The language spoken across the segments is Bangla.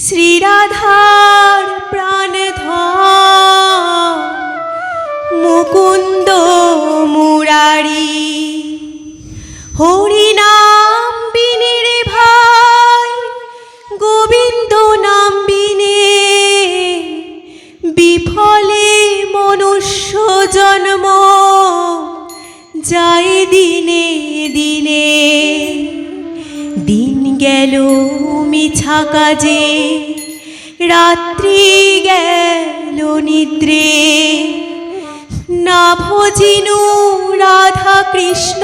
শ্রীরাধার প্রাণধর মুকুন্দ মুরারি। হরিনাম বিনে রে ভাই, গোবিন্দ নাম বিনে। বিফলে মনুষ্য জন্ম, যায় দিনে দিনে। দিন গেল মিছা কাজে। রাত্রি গেল নিদ্রে। না ভজিনু রাধা কৃষ্ণ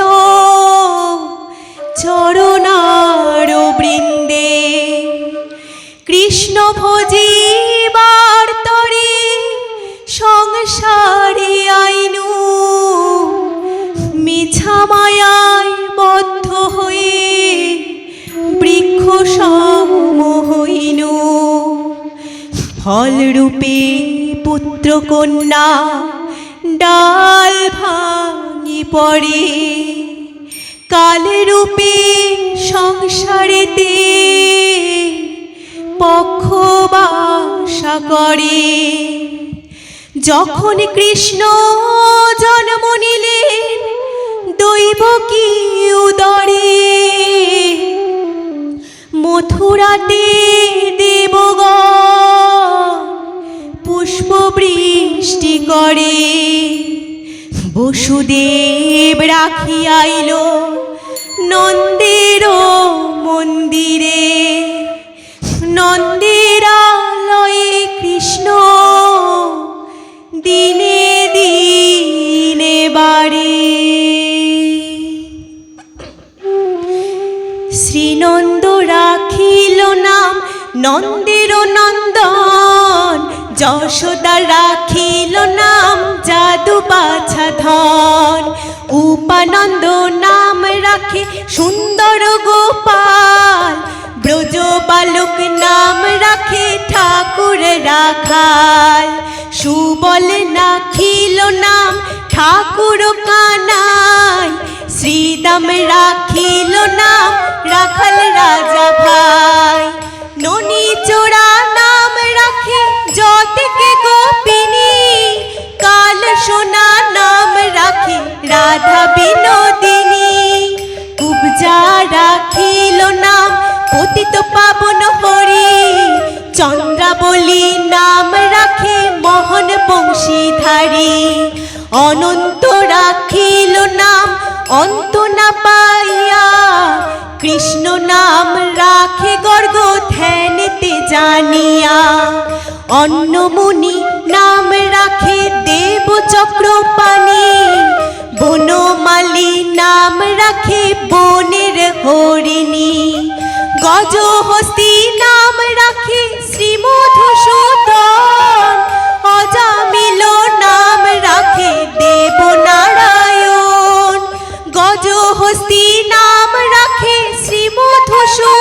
চরণার বৃন্দে কৃষ্ণ ভজিবার ফলরূপে পুত্র কন্যা ডাল ভাঙি পড়ে। কালরূপে সংসারেতে পক্ষ বাসা করে। যখন কৃষ্ণ জন্ম নিলেন দৈব কি উদরে। মথুরাতে দেবগণ পুষ্প বৃষ্টি করে। বসুদেব রাখি আইল নন্দের মন্দিরে। নন্দিরালয়ে কৃষ্ণ দিনে দিনে বাড়ে। শ্রীনন্দ রাখিল নাম নন্দের নন্দন। যশোদা রাখিল নাম, জাদু বাছা ধন। উপানন্দ নাম রাখে সুন্দর গোপাল। ব্রজ বালক নাম রাখে ঠাকুর রাখাল। সুবল নাখিল নাম, ঠাকুর কানাই। শ্রীদাম রাখিল নাম, রাখাল রাজা ভাই। নাম রাখে মোহন বংশীধারী। অনন্ত রাখিল নাম, অন্ত না পাইয়া। কৃষ্ণ নাম রাখে গর্গ ধ্যানেতে জানিয়া। অন্নমুনি নাম রাখে দেব চক্রপাণি। বনমালী নাম রাখে বনের হরিণী। গজহস্তি নাম রাখে নাম রাখে শ্রীমধুসূদন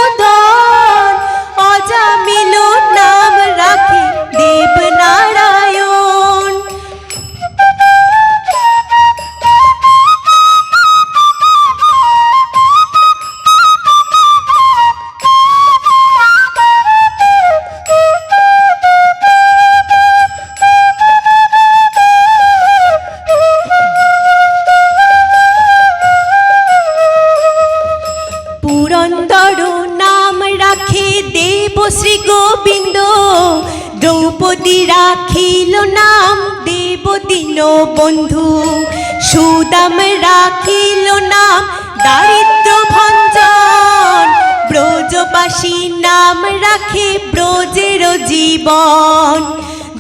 জীবন।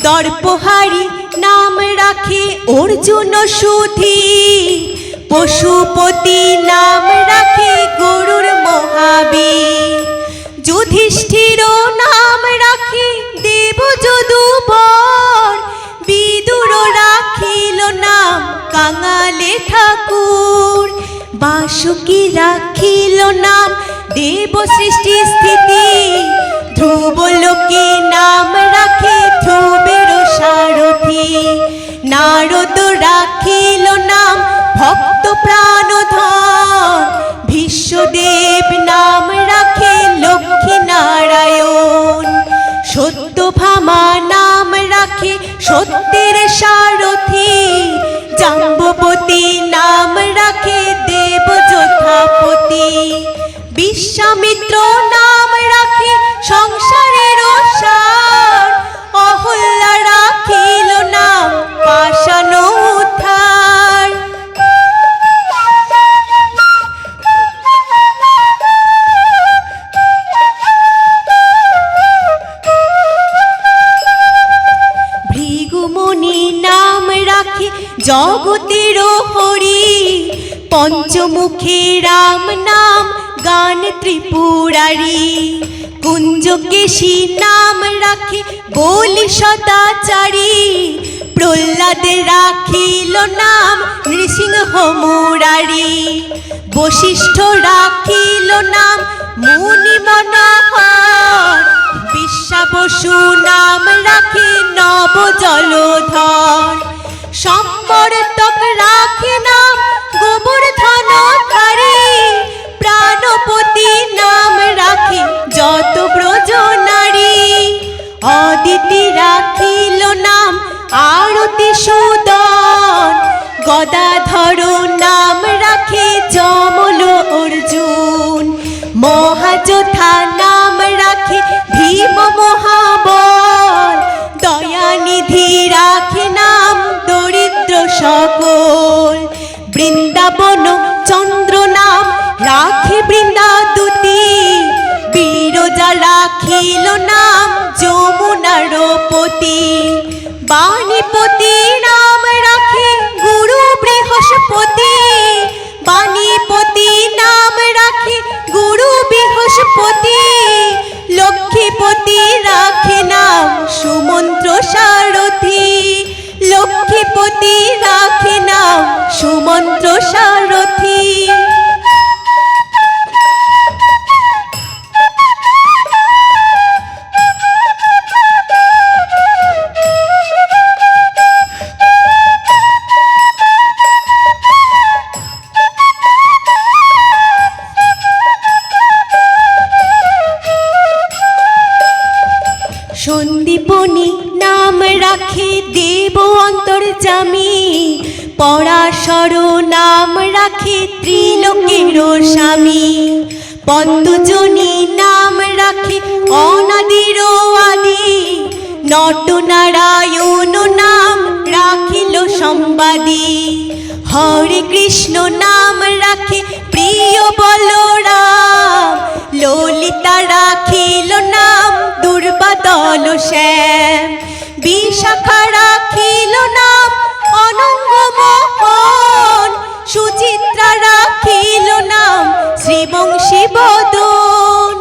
দর্পহারি নাম রাখে অর্জুন সুধি। পশুপতি নাম রাখে গরুর মহাবীর। যুধিষ্ঠির নাম রাখে দেব যদুবর বিদুর রাখিল নাম কাঙালে ঠাকুর। বাসুকি রাখিল নাম দেব সৃষ্টি স্থিতি। ধ্রুব লোকে নাম রাখে ধ্রুবের সারথি? নারদ রাখিল নাম, ভক্ত প্রাণধন। বিশ্বদেব নাম রাখে লক্ষ্মী নারায়ণ। সত্যভামা নাম রাখে সত্যের সারথি। জাম্বপতি নাম রাখে দেব যথাপতি। বিশ্বামিত্র নাম সংসারের সার অহল্যা রাখিল নাম পাশান উদ্ধার। ভৃগুমণি নাম রাখে জগতের হরি, পঞ্চমুখী রাম নাম গান ত্রিপুরারি। কুঞ্জকেশী নাম রাখে, বলি সদাচারী। প্রহ্লাদ রাখিল নাম, নৃসিংহ মুরারি। বশিষ্ঠ রাখিল নাম, মুনি মনোহর। বিশ্বাবসু নাম রাখে নব জলধর। সম্বর্তক রাখে নাম গোবর্ধন সকল বৃন্দাবন চন্দ্র নাম রাখে বৃন্দাদুতি। বিরজা রাখিল নাম যমুনার পতি বাণীপতি নাম রাখে গুরু বৃহস্পতি। বাণীপতি নাম রাখে গুরু বৃহস্পতি। লক্ষ্মীপতি রাখে নাম সুমন্ত্র সারথি সুমন্ত্র সারথি নটনারায়ণ নাম রাখিল সম্বাদী। হরে কৃষ্ণ নাম রাখে প্রিয় বলরাম। ললিতা রাখিল নাম দুর্বাদল শ্যাম। বিশাখা রাখিল নাম অনঙ্গ মোহন। সুচিত্রা রাখিল নাম শ্রীবংশী বদন।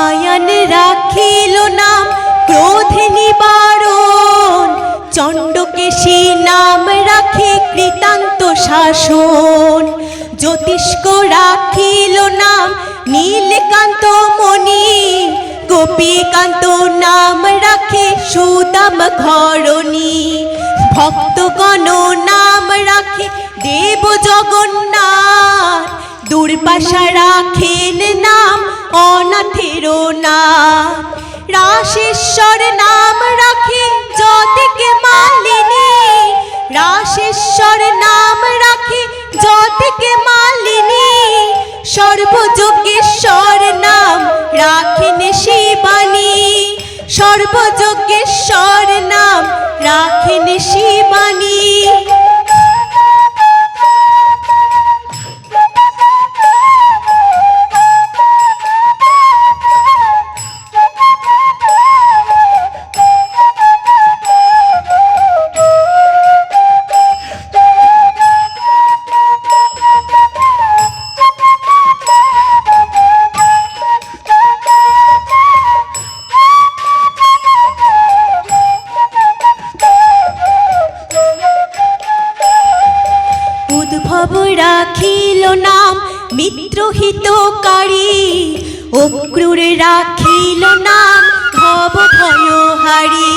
আয়ান রাখিল নাম ক্রোধ নিবারণ, চণ্ডকেশী নাম রাখে কৃতান্ত শাসন। জ্যোতিষ্ক রাখিল নাম নীলকান্ত মণি, গোপীকান্ত নাম রাখে সুদাম ঘরণী। ভক্তগণ নাম রাখে দেব জগন্নাথ, দুর্বাসা রাখেন নাম অনাথের নাম। রাশেশ্বর নাম রাখে যতিকে মালিনী। রাশেশ্বর নাম রাখে যতিকে মালিনী। সর্বযোগেশ্বর নাম রাখেন শিবানী। সর্বযোগেশ্বর নাম রাখেন শিবানী। উদ্ভব রাখিল নাম মিত্রহিতকারী অক্রুর রাখিল নাম, ভব ভয়হারী।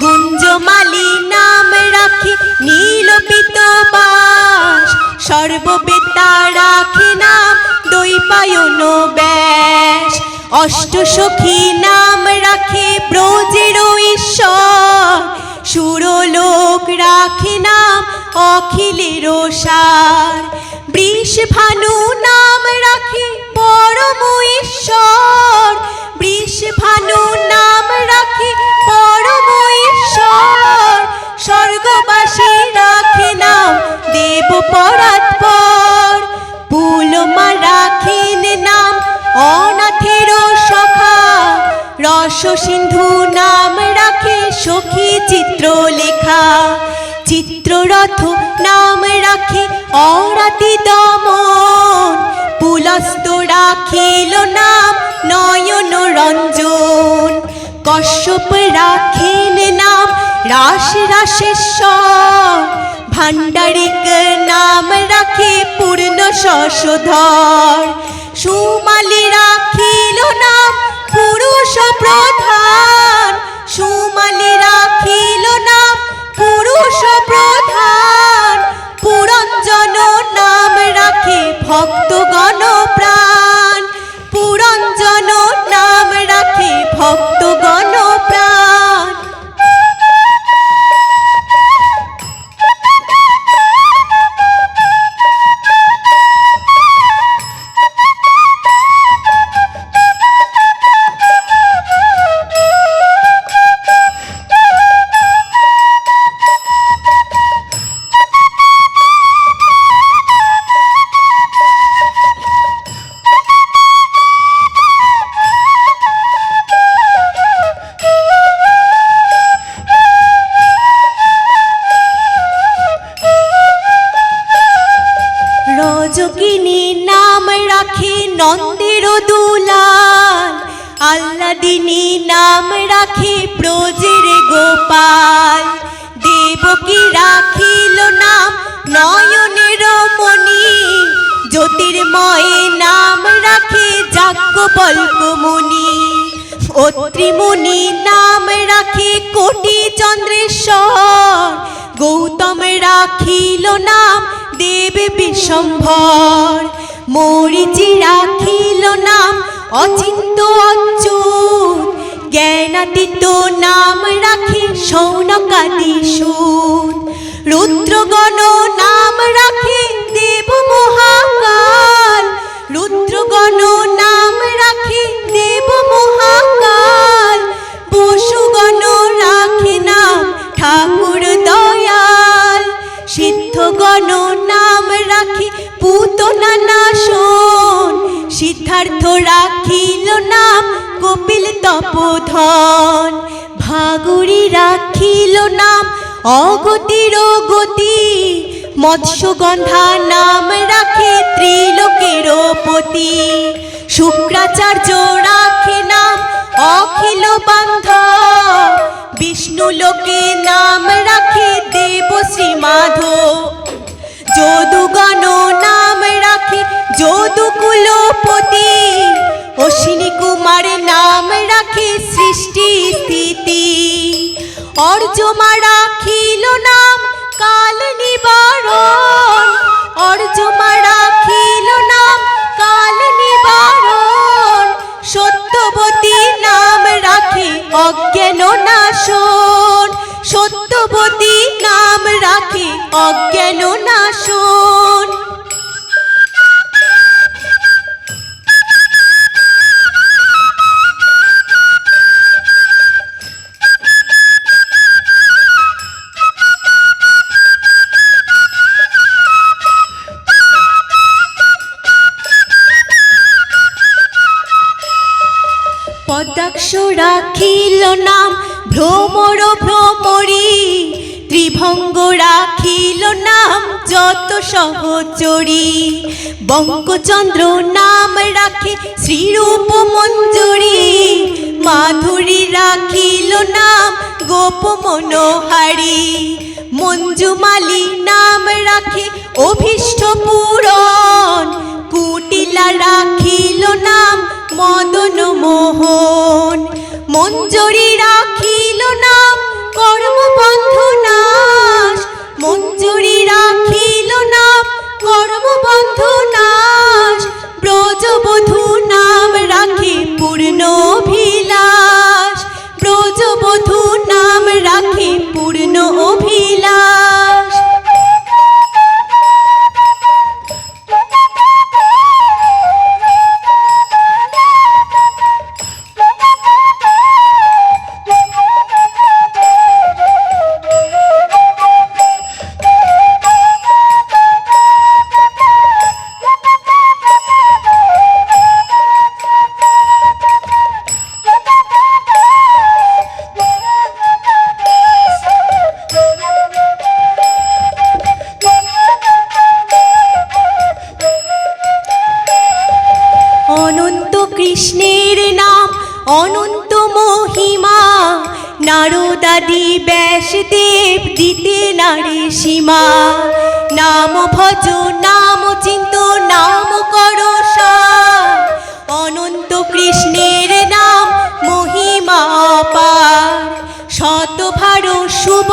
গুঞ্জমালি নাম রাখি নীলপিত বাস। সর্ববেতা রাখে নাম দৈপায়ন ব্যাস। অষ্টসখী নাম রাখে ব্রজের ঈশ্বর। সুরলোক রাখে নাম অখিলের সার বৃষ ভানু নাম চিত্ররথ নাম রাখে, অরাতি দমন। পুলস্ত রাখিল নাম নয়ন রঞ্জন। কশ্যপ রাখেন নাম রাস রাশেশ্বর। ভাণ্ডারিক নাম রাখে পূর্ণ শশধর। সুমালি রাখিল নাম পুরুষ প্রধান। সুমালি রাখিল নাম পুরুষ প্রধান পুরঞ্জন নাম রাখে ভক্তগণ প্রাণ। পুরঞ্জন নাম রাখে ভক্তগণ রজকিনী নাম রাখে নন্দের দুলাল। আল্লাদিনী নাম রাখে ব্রজের গোপাল। দেবকী রাখিল নাম নয়নের মণি। জ্যোতির্ময় নাম রাখে যাজ্ঞবল্ক মুনি অত্রিমুনি নাম রাখে কোটি চন্দ্রেশ্বর। গৌতম রাখিল নাম দেব বিশম্ভর মরিচি রাখিল নাম, অচিন্ত অচ্যুত। জ্ঞানাতীত নাম রাখি সৌনকাদি সুত। রুদ্রগণ নাম রাখি দেব মহাকাল রুদ্রগণ পুতনা নাশন সিদ্ধার্থ রাখিল নাম, কপিল তপোধন। ভাগুরি রাখিল নাম, অগতির গতি। মৎস্যগন্ধা নাম রাখে ত্রিলোকের পতি। শুক্রাচার্য রাখে নাম, অখিল বান্ধব। বিষ্ণু লোকে নাম রাখে দেব শ্রী মাধব। যদুগণ নাম রাখে যদুকুলপতি অশ্বিনী কুমার নাম রাখে, সৃষ্টি স্থিতি। অর্জমা রাখিল নাম, কাল নিবারণ। অর্জমা রাখিল নাম, কাল নিবারণ। সত্যবতী নাম রাখে, অজ্ঞান নাশন। সত্যবতী নাম রাখে অজ্ঞান নাশন। পদাক্ষ রাখিল নাম ভ্রমর ভ্রমরি, ত্রিভঙ্গ রাখিল নাম যত সহচরী। বঙ্কচন্দ্র নাম রাখে শ্রীরূপ মঞ্জুরি, মাধুরী রাখিল নাম গোপ মনোহারি। মঞ্জুমালি নাম রাখে অভীষ্ট পূরণ বলিয়া রাখিল নাম মদন মোহন। মঞ্জরি রাখিল না কর্মবন্ধ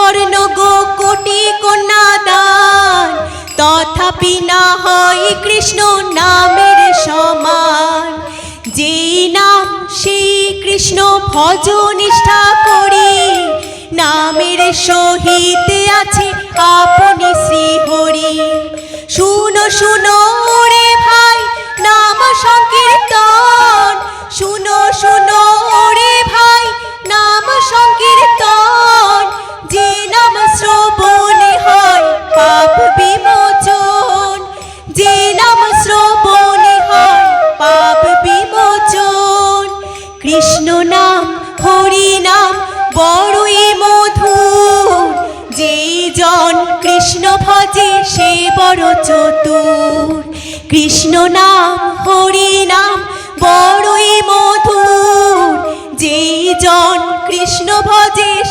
সুবর্ণ গো কোটি কন্যা দান তথাপি না হয় কৃষ্ণ নামের সমান। যেই নাম সেই কৃষ্ণ ভজ নিষ্ঠা করি, নামের সহিত আছে আপনি শ্রী হরি শুনো শুনো রে ভাই, নাম সংকীর্তন। শুনো শুনো রে ভাই, নাম সংকীর্তন।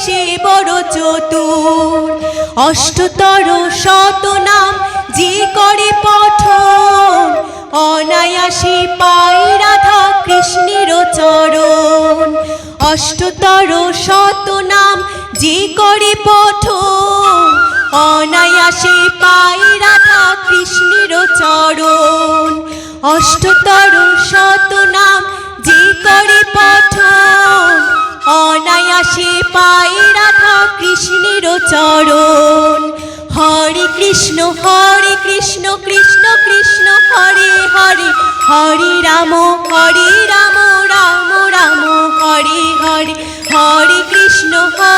সে বড় চতুর। অষ্টতর শত নাম যে করে পঠন, অনায়াসে পাই রাধা কৃষ্ণের চরণ। অষ্টতর শত নাম যে করে পঠন, অনায়াসে পাই রাধা কৃষ্ণের চরণ। অষ্টতর শত নাম যে করে পঠন অনায়াসে পাই রাধা কৃষ্ণের চরণ। হরে কৃষ্ণ হরে কৃষ্ণ কৃষ্ণ কৃষ্ণ, হরে হরে হরে রাম হরে রাম রাম রাম, হরে হরে। হরে কৃষ্ণ, হরে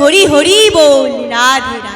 হরি হরি বল রাধে রাধে।